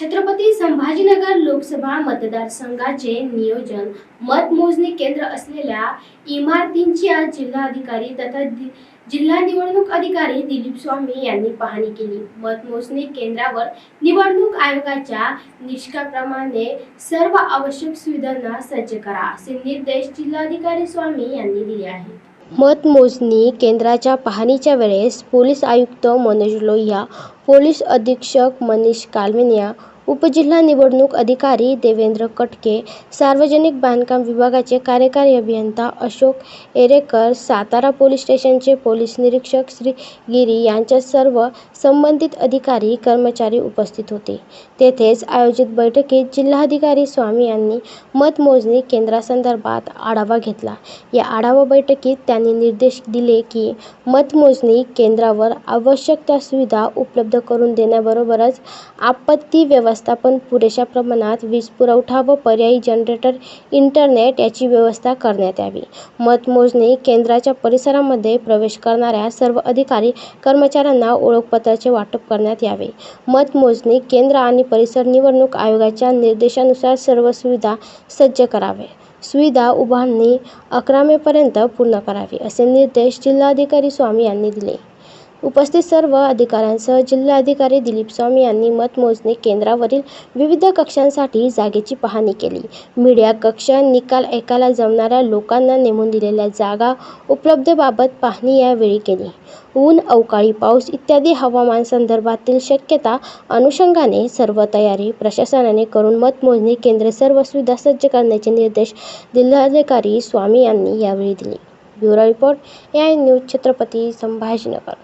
छत्रपती संभाजीनगर लोकसभा मतदारसंघाचे नियोजन मतमोजणी केंद्र असलेल्या इमारतींची आज जिल्हाधिकारी तथा दि- जिल्हा निवडणूक अधिकारी दिलीप स्वामी यांनी पाहणी केली. मतमोजणी केंद्रावर निवडणूक आयोगाच्या निष्काप्रमाणे सर्व आवश्यक सुविधांना सज्ज करा असे निर्देश जिल्हाधिकारी स्वामी यांनी दिले आहेत. मतमोजणी केंद्राच्या पाहणीच्या वेळेस पोलीस आयुक्त मनोज लोहिया पोलीस अधीक्षक मनीष कालवेनिया उपजिल्हा निवडणूक अधिकारी देवेंद्र कटके सार्वजनिक बांधकाम विभागाचे कार्यकारी अभियंता अशोक एरेकर सातारा पोलीस स्टेशनचे पोलीस निरीक्षक श्री गिरी यांच्या सर्व संबंधित अधिकारी कर्मचारी उपस्थित होते. तेथेच आयोजित बैठकीत जिल्हाधिकारी स्वामी यांनी मतमोजणी केंद्रासंदर्भात आढावा घेतला. या आढावा बैठकीत त्यांनी निर्देश दिले की मतमोजणी केंद्रावर आवश्यक त्या सुविधा उपलब्ध करून देण्याबरोबरच आपत्ती व्यवस्थापन पुरेशा प्रमाणात वीज पुरवठा व पर्यायी जनरेटर इंटरनेट याची व्यवस्था करण्यात यावी. मतमोजणी केंद्राच्या परिसरामध्ये प्रवेश करणाऱ्या सर्व अधिकारी कर्मचाऱ्यांना ओळखपत्राचे वाटप करण्यात यावे. मतमोजणी केंद्र आणि परिसर निवडणूक आयोगाच्या निर्देशानुसार सर्व सुविधा सज्ज करावे. सुविधा उभारणी अकरा मेपर्यंत पूर्ण करावी असे निर्देश जिल्हाधिकारी स्वामी यांनी दिले. उपस्थित सर्व अधिकाऱ्यांसह जिल्हाधिकारी दिलीप स्वामी यांनी मतमोजणी केंद्रावरील विविध कक्षांसाठी जागेची पाहणी केली. मीडिया कक्ष निकाल ऐकायला जमणाऱ्या लोकांना नेमून दिलेल्या जागा उपलब्धबाबत पाहणी यावेळी केली. ऊन अवकाळी पाऊस इत्यादी हवामान संदर्भातील शक्यता अनुषंगाने सर्व तयारी प्रशासनाने करून मतमोजणी केंद्रे सर्व सुविधा सज्ज करण्याचे निर्देश जिल्हाधिकारी स्वामी यांनी यावेळी दिले. ब्युरो रिपोर्ट या न्यूज छत्रपती संभाजीनगर.